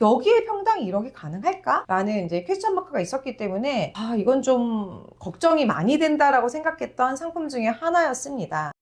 여기에 평당 1억이 가능할까? 라는 이제 퀘스천 마크가 있었기 때문에 아, 이건 좀 걱정이 많이 된다라고 생각했던 상품 중에 하나였습니다.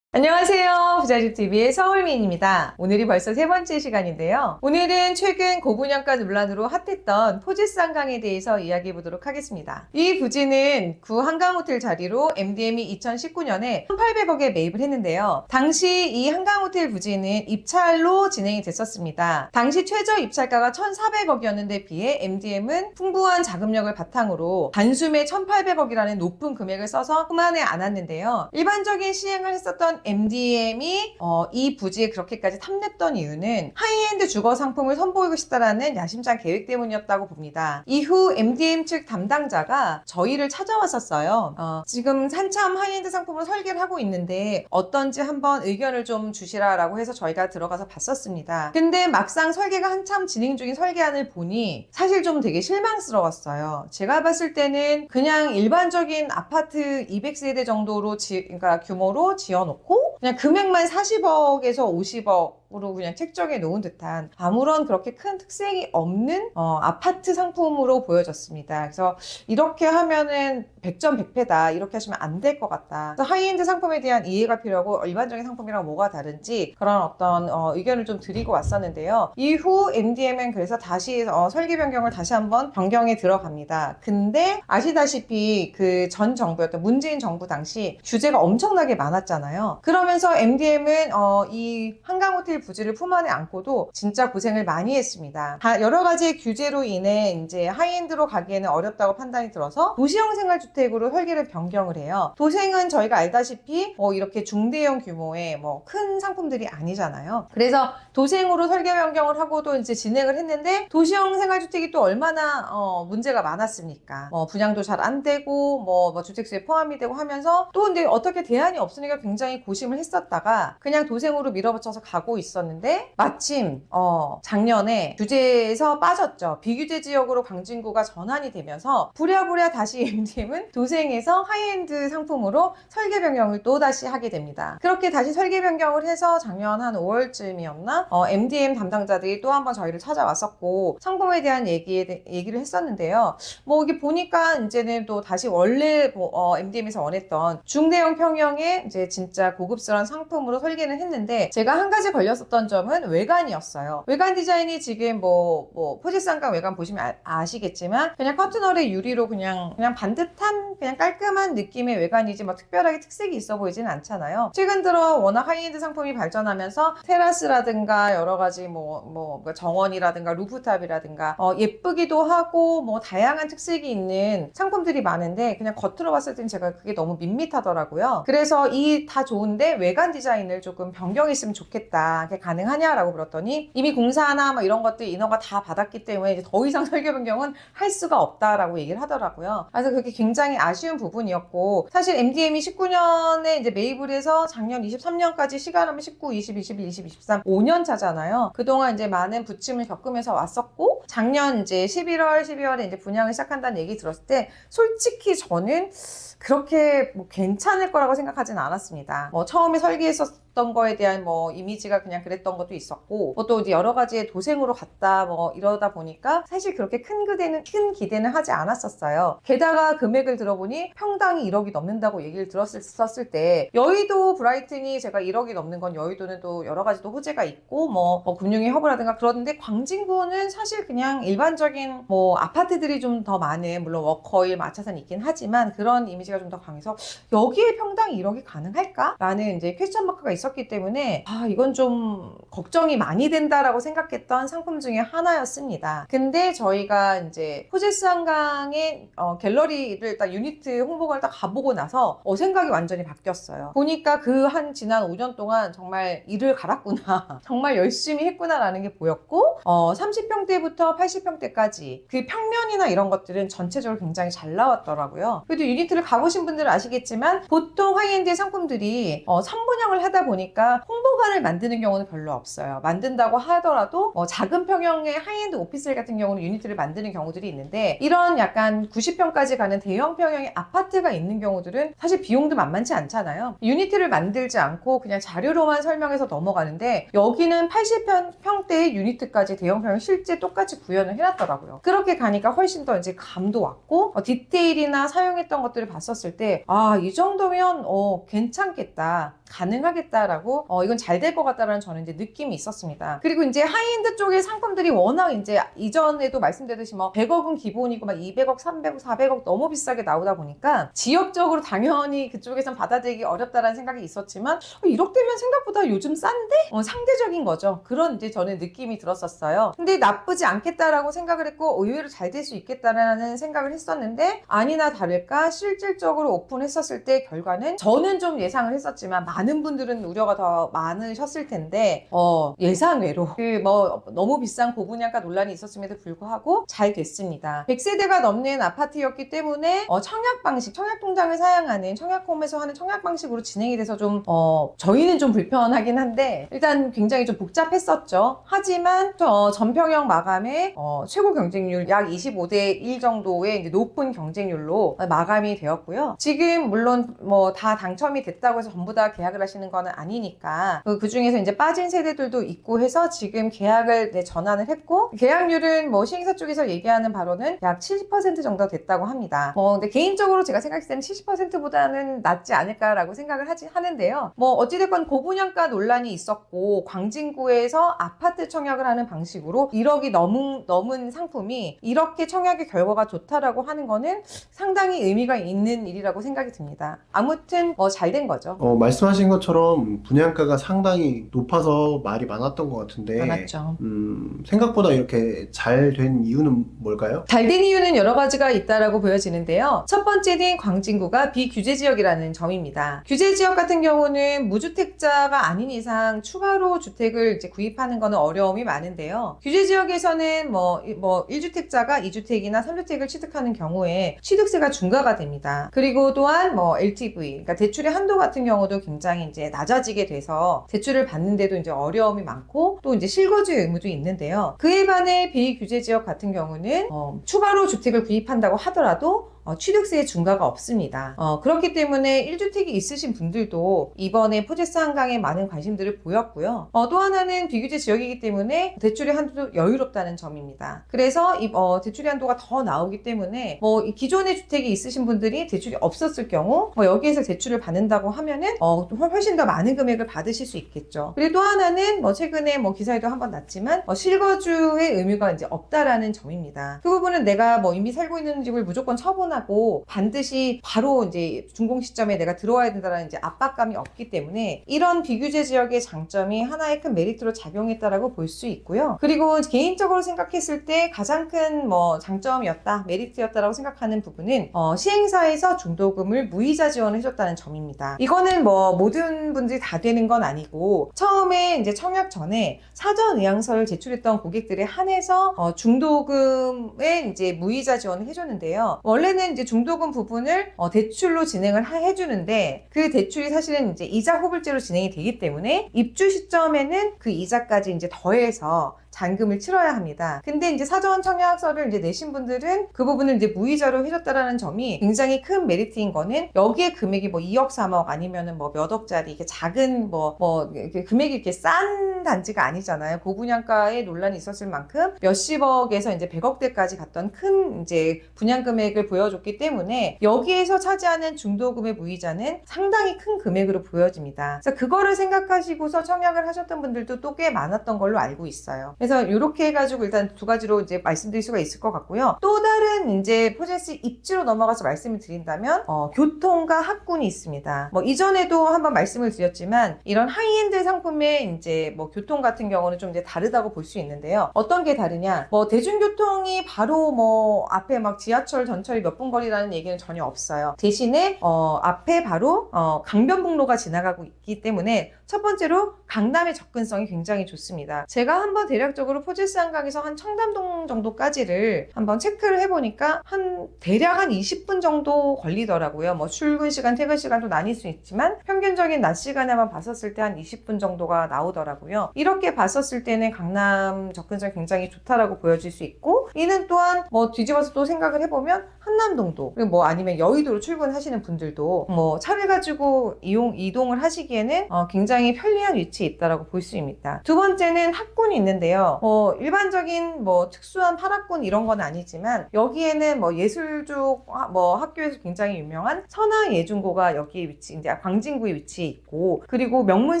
안녕하세요. 부자집TV의 서울미인입니다. 오늘이 벌써 세 번째 시간인데요. 오늘은 최근 고분양가 논란으로 핫했던 포지스 한강에 대해서 이야기해 보도록 하겠습니다. 이 부지는 구 한강호텔 자리로 MDM이 2019년에 1,800억에 매입을 했는데요. 당시 이 한강호텔 부지는 입찰로 진행이 됐었습니다. 당시 최저 입찰가가 1,400억이었는데 비해 MDM은 풍부한 자금력을 바탕으로 단숨에 1,800억이라는 높은 금액을 써서 흠안에 안았는데요. 일반적인 시행을 했었던 MDM이 어, 이 부지에 그렇게까지 탐냈던 이유는 하이엔드 주거 상품을 선보이고 싶다라는 야심찬 계획 때문이었다고 봅니다. 이후 MDM 측 담당자가 저희를 찾아왔었어요. 어, 지금 한참 하이엔드 상품을 설계를 하고 있는데 어떤지 한번 의견을 좀 주시라라고 해서 저희가 들어가서 봤었습니다. 근데 막상 설계가 한참 진행 중인 설계안을 보니 사실 좀 되게 실망스러웠어요. 제가 봤을 때는 그냥 일반적인 아파트 200세대 정도로 지, 그러니까 규모로 지어놓고 그냥 금액만 40억에서 50억 으로 그냥 책정해 놓은 듯한 아무런 그렇게 큰 특색이 없는 어, 아파트 상품으로 보여졌습니다. 그래서 이렇게 하면은 100점 100패다 이렇게 하시면 안 될 것 같다. 그래서 하이엔드 상품에 대한 이해가 필요하고 일반적인 상품이랑 뭐가 다른지 그런 어떤 어, 의견을 좀 드리고 왔었는데요. 이후 MDM은 그래서 다시 어, 설계 변경을 다시 한번 변경에 들어갑니다. 근데 아시다시피 그 전 정부였던 문재인 정부 당시 규제가 엄청나게 많았잖아요. 그러면서 MDM은 어, 이 한강 호텔 부지를 품 안에 안고도 진짜 고생을 많이 했습니다. 다 여러 가지 규제로 인해 이제 하이엔드로 가기에는 어렵다고 판단이 들어서 도시형 생활주택으로 설계를 변경을 해요. 도생은 저희가 알다시피 뭐 이렇게 중대형 규모의 뭐 큰 상품들이 아니잖아요. 그래서 도생으로 설계 변경을 하고도 이제 진행을 했는데 도시형 생활주택이 또 얼마나 어, 문제가 많았습니까? 뭐 분양도 잘 안 되고 뭐, 뭐 주택수에 포함이 되고 하면서 또 근데 어떻게 대안이 없으니까 굉장히 고심을 했었다가 그냥 도생으로 밀어붙여서 가고 있 었는데 마침 어, 작년에 규제에서 빠졌죠. 비규제 지역으로 광진구가 전환이 되면서 부랴부랴 다시 MDM은 도생에서 하이엔드 상품으로 설계 변경을 또 다시 하게 됩니다. 그렇게 다시 설계 변경을 해서 작년 한 5월쯤이었나 어, MDM 담당자들이 또 한번 저희를 찾아왔었고 상품에 대한 얘기에 대- 얘기를 했었는데요. 뭐 이게 보니까 이제는 또 다시 원래 뭐, 어, MDM에서 원했던 중대형 평형의 이제 진짜 고급스러운 상품으로 설계는 했는데 제가 한 가지 걸렸었 던 점은 외관이었어요. 외관 디자인이 지금 뭐, 뭐 포지상강 외관 보시면 아, 시겠지만 그냥 커튼홀의 유리로 그냥 그냥 반듯한 그냥 깔끔한 느낌의 외관이지 뭐 특별하게 특색이 있어 보이지는 않잖아요. 최근 들어 워낙 하이엔드 상품이 발전하면서 테라스라든가 여러 가지 뭐, 뭐 정원이라든가 루프탑이라든가 어, 예쁘기도 하고 뭐 다양한 특색이 있는 상품들이 많은데 그냥 겉으로 봤을 땐 제가 그게 너무 밋밋하더라고요. 그래서 이 다 좋은데 외관 디자인을 조금 변경했으면 좋겠다. 그게 가능하냐라고 물었더니 이미 공사나 뭐 이런 것들 인허가 다 받았기 때문에 더 이상 설계 변경은 할 수가 없다라고 얘기를 하더라고요. 그래서 그게 굉장히 아쉬운 부분이었고 사실 MDM이 19년에 이제 매입을 해서 작년 23년까지 시간하면 19, 20, 21, 22, 23 5년 차잖아요. 그동안 이제 많은 부침을 겪으면서 왔었고 작년 이제 11월, 12월에 이제 분양을 시작한다는 얘기 들었을 때 솔직히 저는 그렇게 뭐 괜찮을 거라고 생각하진 않았습니다. 뭐 처음에 설계했었 던 거에 대한 뭐 이미지가 그냥 그랬던 것도 있었고 뭐 또 이제 여러 가지의 도생으로 갔다 뭐 이러다 보니까 사실 그렇게 큰 기대는 큰 기대는 하지 않았었어요. 게다가 금액을 들어보니 평당이 1억이 넘는다고 얘기를 들었을 때 여의도 브라이튼이 제가 1억이 넘는 건 여의도는 또 여러 가지 또 호재가 있고 뭐, 뭐 금융의 허브라든가 그러는데 광진구는 사실 그냥 일반적인 뭐 아파트들이 좀 더 많은 물론 워커힐 마차산 있긴 하지만 그런 이미지가 좀 더 강해서 여기에 평당 1억이 가능할까? 라는 이제 퀘스천 마크가 있 었기 때문에 아 이건 좀 걱정이 많이 된다라고 생각했던 상품 중에 하나였습니다. 근데 저희가 이제 호제스 한강의 어, 갤러리를 딱 유니트 홍보관을 딱 가보고 나서 어, 생각이 완전히 바뀌었어요. 보니까 그 한 지난 5년 동안 정말 일을 갈았구나. 정말 열심히 했구나라는 게 보였고 어, 30평대부터 80평대까지 그 평면이나 이런 것들은 전체적으로 굉장히 잘 나왔더라고요. 그래도 유니트를 가보신 분들은 아시겠지만 보통 하이엔드 상품들이 어, 3분양을 하다 보니 보니까 홍보관을 만드는 경우는 별로 없어요. 만든다고 하더라도 어, 작은 평형의 하이엔드 오피스텔 같은 경우는 유니트를 만드는 경우들이 있는데 이런 약간 90평까지 가는 대형 평형의 아파트가 있는 경우들은 사실 비용도 만만치 않잖아요. 유니트를 만들지 않고 그냥 자료로만 설명해서 넘어가는데 여기는 80평대의 유니트까지 대형 평형 실제 똑같이 구현을 해놨더라고요. 그렇게 가니까 훨씬 더 이제 감도 왔고 어, 디테일이나 사용했던 것들을 봤었을 때 아 이 정도면 어 괜찮겠다. 가능하겠다 라고 어 이건 잘 될 것 같다라는 저는 이제 느낌이 있었습니다. 그리고 이제 하이엔드 쪽의 상품들이 워낙 이제 이전에도 말씀드렸듯이 뭐 100억은 기본이고 막 200억, 300억, 400억 너무 비싸게 나오다 보니까 지역적으로 당연히 그쪽에선 받아들이기 어렵다라는 생각이 있었지만 어, 1억 되면 생각보다 요즘 싼데 어, 상대적인 거죠. 그런 이제 저는 느낌이 들었었어요. 근데 나쁘지 않겠다라고 생각을 했고 의외로 잘 될 수 있겠다라는 생각을 했었는데 아니나 다를까 실질적으로 오픈했었을 때 결과는 저는 좀 예상을 했었지만 많은 분들은 우려가 더 많으셨을 텐데 어, 예상외로 그 뭐 너무 비싼 고분양가 논란이 있었음에도 불구하고 잘 됐습니다. 100세대가 넘는 아파트였기 때문에 어, 청약 방식, 청약 통장을 사용하는 청약홈에서 하는 청약 방식으로 진행이 돼서 좀 어, 저희는 좀 불편하긴 한데 일단 굉장히 좀 복잡했었죠. 하지만 저 전평형 마감에 어, 최고 경쟁률 약 25대 1 정도의 높은 경쟁률로 마감이 되었고요. 지금 물론 뭐 다 당첨이 됐다고 해서 전부 다 계약을 하시는 거는 아니 니까 그 중에서 이제 빠진 세대들도 있고 해서 지금 계약을 네, 전환을 했고 계약률은 뭐 시행사 쪽에서 얘기하는 바로는 약 70% 정도 됐다고 합니다. 뭐 근데 개인적으로 제가 생각했을 때는 70%보다는 낫지 않을까라고 생각을 하지 하는데요. 뭐 어찌됐건 고분양가 논란이 있었고 광진구에서 아파트 청약을 하는 방식으로 1억이 넘은 넘은 상품이 이렇게 청약의 결과가 좋다라고 하는 거는 상당히 의미가 있는 일이라고 생각이 듭니다. 아무튼 뭐 잘 된 거죠. 어, 말씀하신 것처럼 분양가가 상당히 높아서 말이 많았던 것 같은데 많았죠. 음, 생각보다 이렇게 잘 된 이유는 뭘까요? 잘 된 이유는 여러 가지가 있다라고 보여지는데요. 첫 번째는 광진구가 비규제 지역이라는 점입니다. 규제 지역 같은 경우는 무주택자가 아닌 이상 추가로 주택을 이제 구입하는 거는 어려움이 많은데요. 규제 지역에서는 뭐, 이- 뭐 1주택자가 2주택이나 3주택을 취득하는 경우에 취득세가 중과가 됩니다. 그리고 또한 뭐 LTV, 그러니까 대출의 한도 같은 경우도 굉장히 이제 낮아 지게 돼서 대출을 받는데도 이제 어려움이 많고 또 이제 실거주의 의무도 있는데요. 그에 반해 비규제 지역 같은 경우는 어, 추가로 주택을 구입한다고 하더라도 어, 취득세의 중과가 없습니다. 어, 그렇기 때문에 1주택이 있으신 분들도 이번에 포제스 한강에 많은 관심들을 보였고요. 어, 또 하나는 비규제 지역이기 때문에 대출의 한도도 여유롭다는 점입니다. 그래서 이, 어, 대출의 한도가 더 나오기 때문에 뭐이 기존의 주택이 있으신 분들이 대출이 없었을 경우 뭐 여기에서 대출을 받는다고 하면은 어, 좀 훨씬 더 많은 금액을 받으실 수 있겠죠. 그리고 또 하나는 뭐 최근에 뭐 기사에도 한번 났지만 어, 실거주의 의무가 이제 없다라는 점입니다. 그 부분은 내가 뭐 이미 살고 있는 집을 무조건 처분 하고 반드시 바로 이제 준공 시점에 내가 들어와야 된다라는 이제 압박감이 없기 때문에 이런 비규제 지역의 장점이 하나의 큰 메리트로 작용했다라고 볼 수 있고요. 그리고 개인적으로 생각했을 때 가장 큰 뭐 장점이었다, 메리트였다라고 생각하는 부분은 어, 시행사에서 중도금을 무이자 지원을 해줬다는 점입니다. 이거는 뭐 모든 분들이 다 되는 건 아니고 처음에 이제 청약 전에 사전 의향서를 제출했던 고객들에 한해서 어, 중도금에 이제 무이자 지원을 해줬는데요. 원래 는 이제 중도금 부분을 어, 대출로 진행을 하- 해주는데 그 대출이 사실은 이제 이자 호불제로 진행이 되기 때문에 입주 시점에는 그 이자까지 이제 더해서 잔금을 치러야 합니다. 근데 이제 사전 청약서를 이제 내신 분들은 그 부분을 이제 무이자로 해줬다라는 점이 굉장히 큰 메리트인 거는 여기에 금액이 뭐 2억, 3억 아니면은 뭐 몇 억짜리 이렇게 작은 뭐, 뭐, 이렇게 금액이 이렇게 싼 단지가 아니잖아요. 고분양가에 논란이 있었을 만큼 몇십억에서 이제 100억대까지 갔던 큰 이제 분양 금액을 보여줬기 때문에 여기에서 차지하는 중도금의 무이자는 상당히 큰 금액으로 보여집니다. 그래서 그거를 생각하시고서 청약을 하셨던 분들도 또 꽤 많았던 걸로 알고 있어요. 그래서 이렇게 해가지고 일단 두 가지로 이제 말씀드릴 수가 있을 것 같고요. 또 다른 이제 포제스 입지로 넘어가서 말씀을 드린다면 어, 교통과 학군이 있습니다. 뭐 이전에도 한번 말씀을 드렸지만 이런 하이엔드 상품의 이제 뭐 교통 같은 경우는 좀 이제 다르다고 볼 수 있는데요. 어떤 게 다르냐? 뭐 대중교통이 바로 뭐 앞에 막 지하철 전철이 몇 분 거리라는 얘기는 전혀 없어요. 대신에 어, 앞에 바로 어, 강변북로가 지나가고 있기 때문에 첫 번째로 강남의 접근성이 굉장히 좋습니다. 제가 한번 대략 적으로 포제스 한강에서 한 청담동 정도까지를 한번 체크를 해보니까 한 대략 한 20분 정도 걸리더라고요. 뭐 출근 시간, 퇴근 시간도 나뉠 수 있지만 평균적인 낮 시간에만 봤었을 때 한 20분 정도가 나오더라고요. 이렇게 봤었을 때는 강남 접근성이 굉장히 좋다라고 보여질 수 있고 이는 또한 뭐 뒤집어서 또 생각을 해보면 한남동도 그리고 뭐 아니면 여의도로 출근하시는 분들도 뭐 차를 가지고 이용 이동을 하시기에는 어, 굉장히 편리한 위치에 있다라고 볼 수 있습니다. 두 번째는 학군이 있는데요. 뭐 일반적인 뭐 특수한 파락군 이런 건 아니지만 여기에는 뭐 예술쪽 하- 뭐 학교에서 굉장히 유명한 선화예중고가 여기에 위치 이제 광진구에 위치해 있고 그리고 명문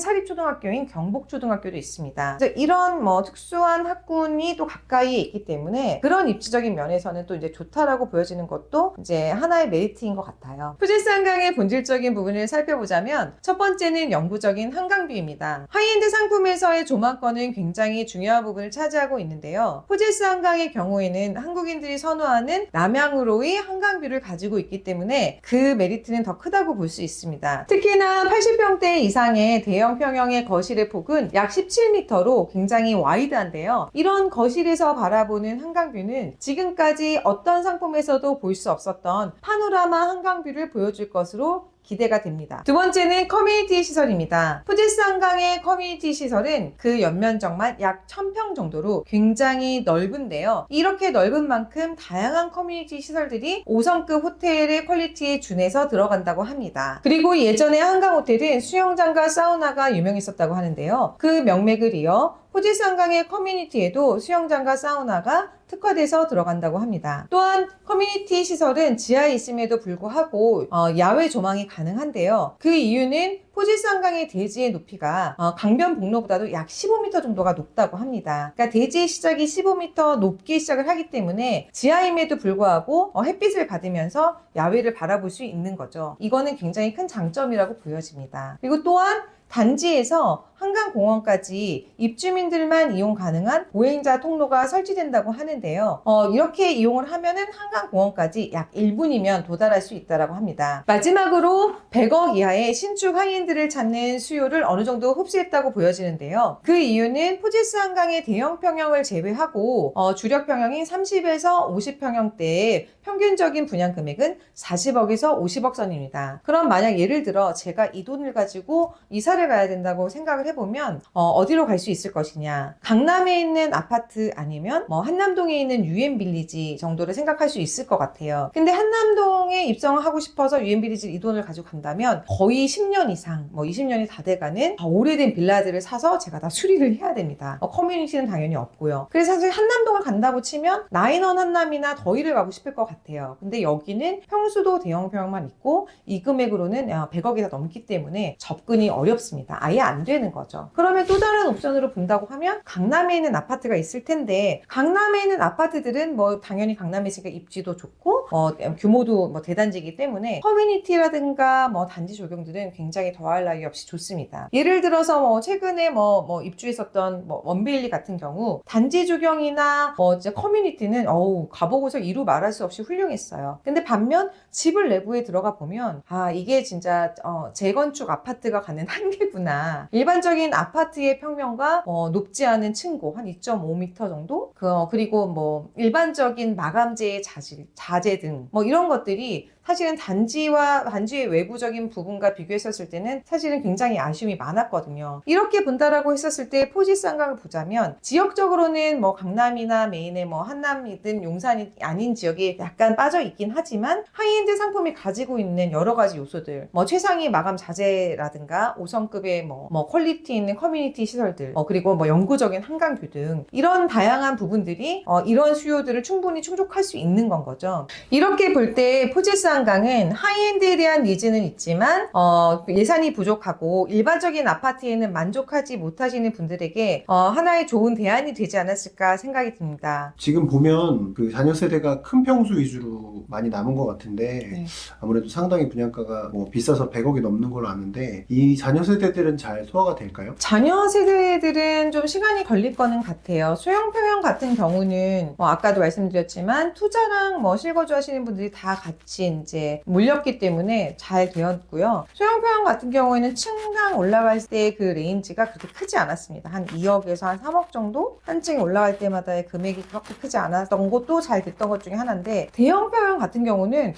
사립초등학교인 경복초등학교도 있습니다. 이런 뭐 특수한 학군이 또 가까이에 있기 때문에 그런 입지적인 면에서는 또 이제 좋다라고 보여지는 것도 이제 하나의 메리트인 것 같아요. 푸제스 한강의 본질적인 부분을 살펴보자면 첫 번째는 영구적인 한강뷰입니다. 하이엔드 상품에서의 조망권은 굉장히 중요한 부분 을 차지하고 있는데요. 푸제스 한강의 경우에는 한국인들이 선호하는 남향으로의 한강뷰를 가지고 있기 때문에 그 메리트는 더 크다고 볼 수 있습니다. 특히나 80평대 이상의 대형 평형의 거실의 폭은 약 17m로 굉장히 와이드한데요. 이런 거실에서 바라보는 한강뷰는 지금까지 어떤 상품에서도 볼 수 없었던 파노라마 한강뷰를 보여줄 것으로 기대가 됩니다. 두 번째는 커뮤니티 시설입니다. 푸제스 한강의 커뮤니티 시설은 그 연면적만 약 1000평 정도로 굉장히 넓은데요. 이렇게 넓은 만큼 다양한 커뮤니티 시설들이 5성급 호텔의 퀄리티에 준해서 들어간다고 합니다. 그리고 예전에 한강 호텔은 수영장과 사우나가 유명했었다고 하는데요. 그 명맥을 이어 포지스 한강의 커뮤니티에도 수영장과 사우나가 특화돼서 들어간다고 합니다. 또한 커뮤니티 시설은 지하에 있음에도 불구하고 어, 야외 조망이 가능한데요. 그 이유는 포지스 한강의 대지의 높이가 어, 강변북로보다도 약 15m 정도가 높다고 합니다. 그러니까 대지의 시작이 15m 높게 시작을 하기 때문에 지하임에도 불구하고 어, 햇빛을 받으면서 야외를 바라볼 수 있는 거죠. 이거는 굉장히 큰 장점이라고 보여집니다. 그리고 또한 단지에서 한강공원까지 입주민들만 이용 가능한 보행자 통로가 설치된다고 하는데요. 어, 이렇게 이용을 하면은 한강공원까지 약 1분이면 도달할 수 있다고 합니다. 마지막으로 100억 이하의 신축 하이엔드를 찾는 수요를 어느 정도 흡수했다고 보여지는데요. 그 이유는 포제스 한강의 대형 평형을 제외하고 어, 주력 평형인 30에서 50평형대의 평균적인 분양 금액은 40억에서 50억 선입니다. 그럼 만약 예를 들어 제가 이 돈을 가지고 이사를 가야 된다고 생각을 해보면 어, 디로 갈 수 있을 것이냐 강남에 있는 아파트 아니면 뭐 한남동에 있는 유엔빌리지 정도를 생각할 수 있을 것 같아요. 근데 한남동에 입성을 하고 싶어서 유엔빌리지 이 돈을 가지고 간다면 거의 10년 이상 뭐 20년이 다 돼가는 아, 오래된 빌라들을 사서 제가 다 수리를 해야 됩니다. 어, 커뮤니티는 당연히 없고요. 그래서 사실 한남동을 간다고 치면 나인원 한남이나 더위를 가고 싶을 것 같아요. 근데 여기는 평수도 대형 평형만 있고 이 금액으로는 100억이 다 넘기 때문에 접근이 어렵습니다. 아예 안 되는 거죠. 그러면 또 다른 옵션으로 본다고 하면 강남에 있는 아파트가 있을 텐데 강남에 있는 아파트들은 뭐 당연히 강남에 있으니까 입지도 좋고 어, 규모도 뭐 대단지이기 때문에 커뮤니티라든가 뭐 단지 조경들은 굉장히 더할 나위 없이 좋습니다. 예를 들어서 뭐 최근에 뭐, 뭐 입주했었던 뭐 원베일리 같은 경우 단지 조경이나 뭐 이제 커뮤니티는 어우 가보고서 이루 말할 수 없이 훌륭했어요. 근데 반면 집을 내부에 들어가 보면 아 이게 진짜 어, 재건축 아파트가 가는 한계구나. 일반적인 아파트의 평면과 어, 높지 않은 층고 한 2.5m 정도? 그, 어, 그리고 뭐 일반적인 마감재의 자질, 자재 등 뭐 이런 것들이 사실은 단지와 단지의 외부적인 부분과 비교했었을 때는 사실은 굉장히 아쉬움이 많았거든요. 이렇게 본다라고 했었을 때 포지스 한강을 보자면 지역적으로는 뭐 강남이나 메인의 뭐 한남이든 용산이 아닌 지역이 약간 빠져 있긴 하지만 하이엔드 상품이 가지고 있는 여러 가지 요소들 뭐 최상위 마감 자재라든가 5성급의 뭐, 뭐 퀄리티 있는 커뮤니티 시설들 어, 그리고 뭐 영구적인 한강뷰 등 이런 다양한 부분들이 어, 이런 수요들을 충분히 충족할 수 있는 건 거죠. 이렇게 볼 때 포지스 한강은 하이엔드에 대한 니즈는 있지만 어, 예산이 부족하고 일반적인 아파트에는 만족하지 못하시는 분들에게 어, 하나의 좋은 대안이 되지 않았을까 생각이 듭니다. 지금 보면 그 자녀 세대가 큰 평수 위주로 많이 남은 것 같은데 네. 아무래도 상당히 분양가가 뭐 비싸서 100억이 넘는 걸로 아는데 이 자녀 세대들은 잘 소화가 될까요? 자녀 세대들은 좀 시간이 걸릴 거는 같아요. 소형 평형 같은 경우는 뭐 아까도 말씀드렸지만 투자랑 뭐 실거주 하시는 분들이 다 같이 이제 물렸기 때문에 잘 되었고요. 소형 평형 같은 경우에는 층당 올라갈 때 그 레인지가 그렇게 크지 않았습니다. 한 2억에서 한 3억 정도 한 층 올라갈 때마다의 금액이 그렇게 크지 않았던 것도 잘 됐던 것 중에 하나인데 대형 평형 같은 경우는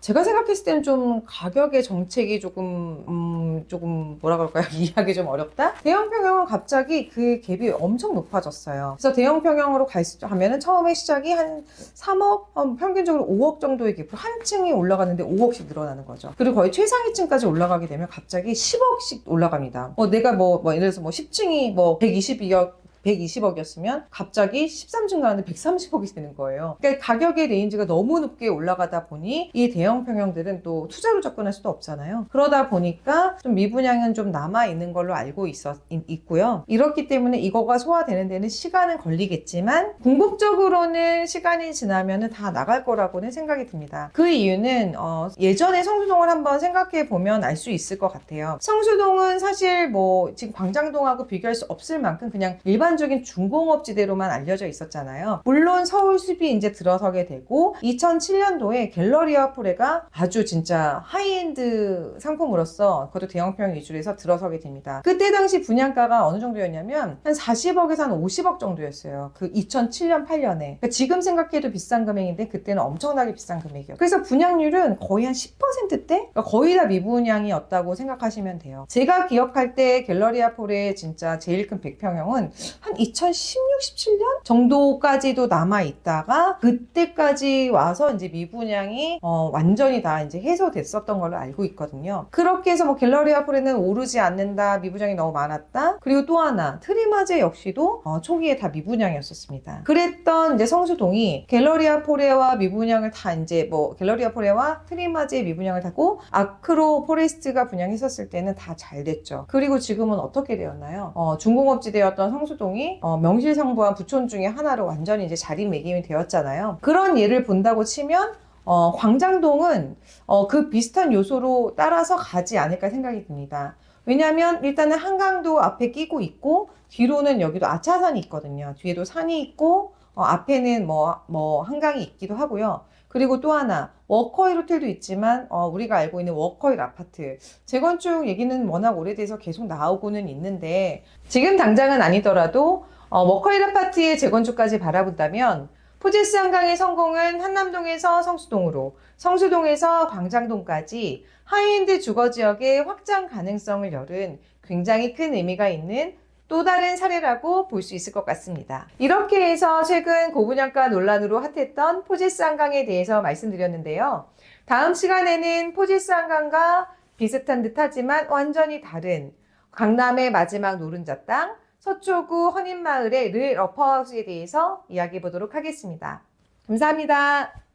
제가 생각했을 때는 좀 가격의 정책이 조금 음, 조금 뭐라 그럴까요? 이해하기 좀 어렵다. 대형 평형은 갑자기 그 갭이 엄청 높아졌어요. 그래서 대형 평형으로 하면은 처음에 시작이 한 3억, 어, 평균적으로 5억 정도의 갭으로 한 층이 올라가는데 5억씩 늘어나는 거죠. 그리고 거의 최상위층까지 올라가게 되면 갑자기 10억씩 올라갑니다. 뭐 내가 뭐, 뭐 예를 들어서 뭐 10층이 뭐 122억 120억이었으면 갑자기 13층 가는데 130억이 되는 거예요. 그러니까 가격의 레인지가 너무 높게 올라가다 보니 이 대형 평형들은 또 투자로 접근할 수도 없잖아요. 그러다 보니까 좀 미분양은 좀 남아 있는 걸로 알고 있었 있고요. 이렇기 때문에 이거가 소화되는 데는 시간은 걸리겠지만 궁극적으로는 시간이 지나면은 다 나갈 거라고는 생각이 듭니다. 그 이유는 어, 예전에 성수동을 한번 생각해 보면 알 수 있을 것 같아요. 성수동은 사실 뭐 지금 광장동하고 비교할 수 없을 만큼 그냥 일반 적인 중공업지대로만 알려져 있었잖아요. 물론 서울 숲이 이제 들어서게 되고 2007년도에 갤러리아 포레가 아주 진짜 하이엔드 상품으로서 그것도 대형평 위주로 해서 들어서게 됩니다. 그때 당시 분양가가 어느 정도였냐면 한 40억에서 한 50억 정도였어요. 그 2007년 8년에. 그러니까 지금 생각해도 비싼 금액인데 그때는 엄청나게 비싼 금액이었어요. 그래서 분양률은 거의 한 10%대? 그러니까 거의 다 미분양이었다고 생각하시면 돼요. 제가 기억할 때 갤러리아 폴의 진짜 제일 큰 100평형은 한 2016, 17년 정도까지도 남아 있다가 그때까지 와서 이제 미분양이 어, 완전히 다 이제 해소됐었던 걸로 알고 있거든요. 그렇게 해서 뭐 갤러리아 폴에는 오르지 않는다, 미분양이 너무 많았다. 그리고 또 하나 트리마제 역시도 어, 초기에 다 미분양이었었습니다. 그랬던 이제 성수동이 갤러리아 포레와 미분양을 다 이제 뭐 갤러리아 포레와 트리마제 미분양을 하고 아크로 포레스트가 분양했었을 때는 다 잘 됐죠. 그리고 지금은 어떻게 되었나요? 어, 중공업지대였던 성수동 이 어, 명실상부한 부촌 중에 하나로 완전히 이제 자리매김이 되었잖아요. 그런 예를 본다고 치면 어, 광장동은 어, 그 비슷한 요소로 따라서 가지 않을까 생각이 듭니다. 왜냐하면 일단은 한강도 앞에 끼고 있고 뒤로는 여기도 아차산이 있거든요. 뒤에도 산이 있고 어, 앞에는 뭐, 뭐 한강이 있기도 하고요. 그리고 또 하나 워커힐 호텔도 있지만 어, 우리가 알고 있는 워커힐 아파트. 재건축 얘기는 워낙 오래돼서 계속 나오고는 있는데 지금 당장은 아니더라도 어, 워커힐 아파트의 재건축까지 바라본다면 포제스 한강의 성공은 한남동에서 성수동으로 성수동에서 광장동까지 하이엔드 주거 지역의 확장 가능성을 열은 굉장히 큰 의미가 있는 또 다른 사례라고 볼 수 있을 것 같습니다. 이렇게 해서 최근 고분양가 논란으로 핫했던 포제스 한강에 대해서 말씀드렸는데요. 다음 시간에는 포제스 한강과 비슷한 듯 하지만 완전히 다른 강남의 마지막 노른자 땅, 서초구 헌인마을의 를 러퍼하우스에 대해서 이야기해 보도록 하겠습니다. 감사합니다.